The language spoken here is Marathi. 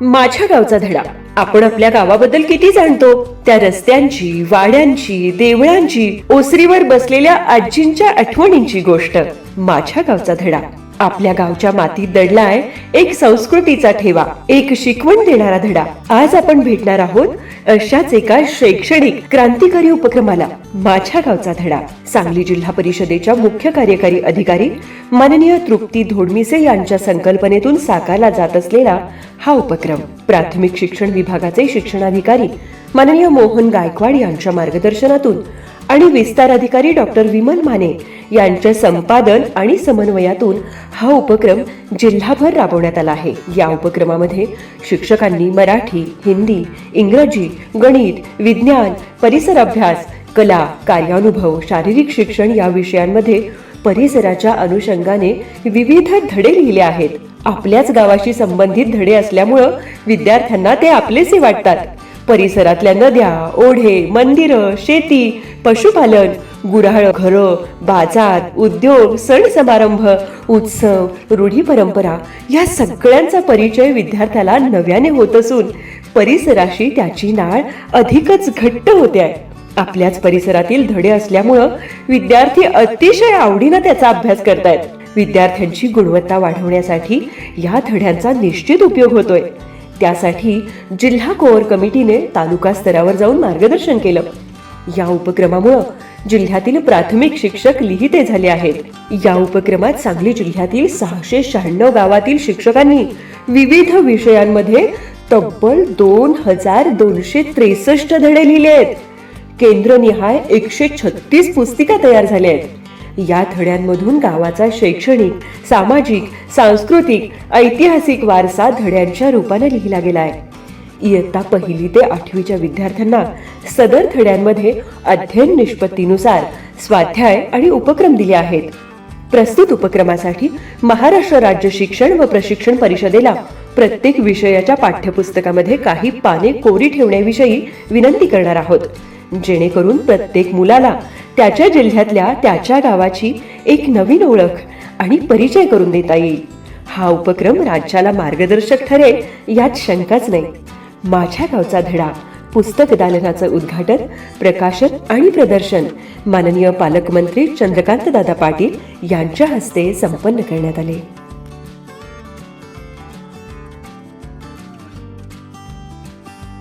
माझ्या गावचा धडा. आपण आपल्या गावाबद्दल किती जाणतो? त्या रस्त्यांची वाड्यांची देवळांची ओसरीवर बसलेल्या आजींच्या आठवणींची गोष्ट. माझ्या गावचा धडा. आपल्या गावच्या मातीत दडलाय एक संस्कृतीचा ठेवा एक शिकवण देणारा धडा. आज आपण भेटणार आहोत अशाच एका शैक्षणिक क्रांतिकारी उपक्रमाला माझ्या गावचा धडा. सांगली जिल्हा परिषदेच्या मुख्य कार्यकारी अधिकारी माननीय तृप्ती धोडमिसे यांच्या संकल्पनेतून साकारला जात असलेला हा उपक्रम. प्राथमिक शिक्षण विभागाचे शिक्षणाधिकारी माननीय मोहन गायकवाड यांच्या मार्गदर्शनातून आणि विस्तार अधिकारी डॉक्टर विमल माने यांच्या संपादन आणि समन्वयातून हा उपक्रम जिल्हाभर राबवण्यात आला आहे. या उपक्रमामध्ये शिक्षकांनी मराठी हिंदी इंग्रजी गणित विज्ञान परिसर अभ्यास कला कार्यानुभव शारीरिक शिक्षण या विषयांमध्ये परिसराच्या अनुषंगाने विविध धडे लिहिले आहेत. आपल्याच गावाशी संबंधित धडे असल्यामुळं विद्यार्थ्यांना ते आपलेसे वाटतात. परिसरातल्या नद्या ओढे मंदिरं शेती पशुपालन गुऱ्हाळ घरं बाजार उद्योग सण समारंभ उत्सव रूढी परंपरा या सगळ्यांचा परिचय विद्यार्थ्याला नव्याने होत असून परिसराशी त्याची नाळ अधिकच घट्ट होते आहे. आपल्याच परिसरातील धडे असल्यामुळं विद्यार्थी अतिशय आवडीनं त्याचा अभ्यास करतायत. विद्यार्थ्यांची गुणवत्ता वाढवण्यासाठी या धड्यांचा निश्चित उपयोग होतोय. त्यासाठी जिल्हा कोअर कमिटीने तालुका स्तरावर जाऊन मार्गदर्शन केलं. या उपक्रमामुळं जिल्ह्यातील प्राथमिक शिक्षक लिहिते झाले आहेत. या उपक्रमात सांगली जिल्ह्यातील सहाशे शहाण्णव गावातील शिक्षकांनी विविध विषयांमध्ये तब्बल दोन हजार दोनशे त्रेसष्ट धडे लिहिले आहेत. केंद्रनिहाय एकशे छत्तीस पुस्तिका तयार झाल्या आहेत. या धड्यांमधून गावाचा शैक्षणिक सामाजिक सांस्कृतिक ऐतिहासिक वारसा धड्यांच्या रूपाने लिहिला गेला आहे. इयत्ता पहिली ते आठवीच्या विद्यार्थ्यांना सदर धड्यांमध्ये अध्ययन निष्पत्तीनुसार स्वाध्याय आणि उपक्रम दिले आहेत. प्रस्तुत उपक्रमासाठी महाराष्ट्र राज्य शिक्षण व प्रशिक्षण परिषदेला प्रत्येक विषयाच्या पाठ्यपुस्तकामध्ये काही पाने कोरी ठेवण्याविषयी विनंती करणार आहोत. जेणेकरून प्रत्येक मुलाला त्याच्या जिल्ह्यातल्या त्याच्या गावाची एक नवीन ओळख आणि परिचय करून देता येईल. हा उपक्रम राज्याला मार्गदर्शक ठरेल यात शंकाच नाही. माझ्या गावचा धडा पुस्तक दालनाचं उद्घाटन प्रकाशन आणि प्रदर्शन माननीय पालकमंत्री चंद्रकांत दादा पाटील यांच्या हस्ते संपन्न करण्यात आले.